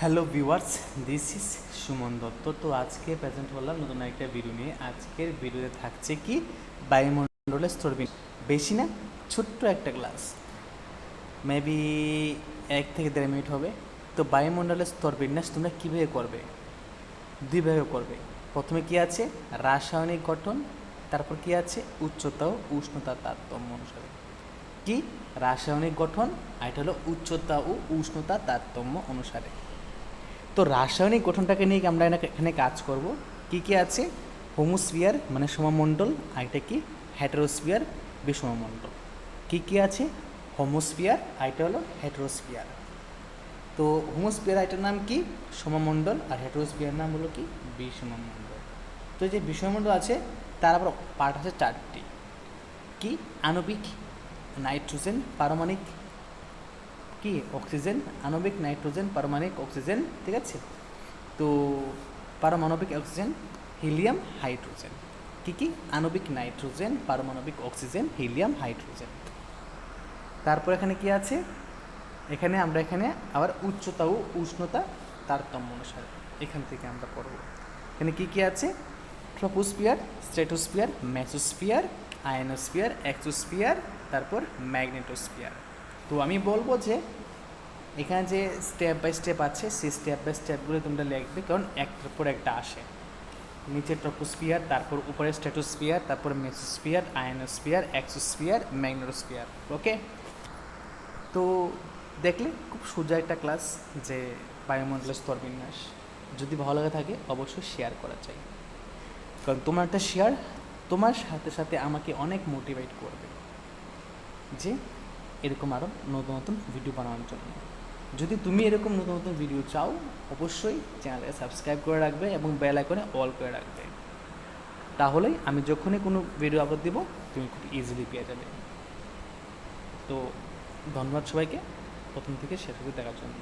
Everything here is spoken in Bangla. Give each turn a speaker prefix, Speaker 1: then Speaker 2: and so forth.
Speaker 1: Hello viewers this is Suman Dutta তো আজকে প্রেজেন্ট হলাম নতুন একটা ভিডিও নিয়ে। আজকের ভিডিওতে থাকছে কি? বায়ুমণ্ডলের স্তরবিন। বেশি না, ছোট্ট একটা ক্লাস মেবি এক থেকে দেড় মিনিট হবে। তো বায়ুমণ্ডলের স্তর বিন্যাস তোমরা কীভাবে করবে? দুইভাবে করবে। প্রথমে কি আছে? রাসায়নিক গঠন, তারপর কি আছে? উচ্চতা ও উষ্ণতা তারতম্য অনুসারে। কি? রাসায়নিক গঠন, আর এটা হলো উচ্চতা ও উষ্ণতা তারতম্য অনুসারে। তো রাসায়নিক গঠনটাকে নিয়ে কি আমরা এখানে কাজ করব। কি কি আছে? হোমোস্ফিয়ার মানে সমমণ্ডল, আর এটা কি? হেটারোস্ফিয়ার, বিষমমণ্ডল। কি কি আছে? হোমোস্ফিয়ার, আর এটা হলো হেটারোস্ফিয়ার। তো হোমোস্ফিয়ার এটার নাম কি? সমমণ্ডল, আর হেটারোস্ফিয়ার নাম হলো কি? বিষমমণ্ডল। তো যে বিষমমণ্ডল আছে, তার আবার পার্ট আছে চারটি। কি? আণবিক, নাইট্রোজেন, পারমাণিক কি? অক্সিজেন, আণবিক নাইট্রোজেন, পারমাণবিক অক্সিজেন, ঠিক আছে? তো পারমাণবিক অক্সিজেন, হিলিয়াম, হাইড্রোজেন। কি কি? আণবিক নাইট্রোজেন, পারমাণবিক অক্সিজেন, হিলিয়াম, হাইড্রোজেন। তারপর এখানে কি আছে? এখানে আমরা এখানে আবার উচ্চতা ও উষ্ণতা তারতম্য অনুসারে এখান থেকে আমরা পড়ব। এখানে কি কি আছে? Troposphere, stratosphere mesosphere ionosphere, exosphere, তারপর ম্যাগনেটোস্ফিয়ার। তো আমি বলব যে এখানে যে স্টেপ বাই স্টেপ আছে, সেই স্টেপ বাই স্টেপগুলো তোমরা লিখবে, কারণ একটার পর একটা আসে। নিচে ট্রপোস্ফিয়ার তারপর উপরে স্ট্যাটোস্ফিয়ার তারপর mesosphere ionosphere exosphere magnetosphere okay তো দেখলে খুব সোজা একটা ক্লাস যে বায়ুমণ্ডলের স্তর বিন্যাস। যদি ভালো লাগে থাকে, অবশ্যই শেয়ার করা চাই। কারণ তোমার একটা শেয়ার তোমার সাথে সাথে আমাকে অনেক মোটিভেট করবে। যে এরকম আরও নতুন নতুন ভিডিও বানানোর জন্য। যদি তুমি এরকম নতুন নতুন ভিডিও চাও, অবশ্যই চ্যানেলে সাবস্ক্রাইব করে রাখবে এবং বেল আইকনে অল করে রাখবে। তাহলেই আমি যখনই কোনো ভিডিও আপলোড দিব, তুমি খুব ইজিলি পেয়ে যাবে। তো ধন্যবাদ সবাইকে। প্রথম থেকে শেষ অবধি দেখার জন্য।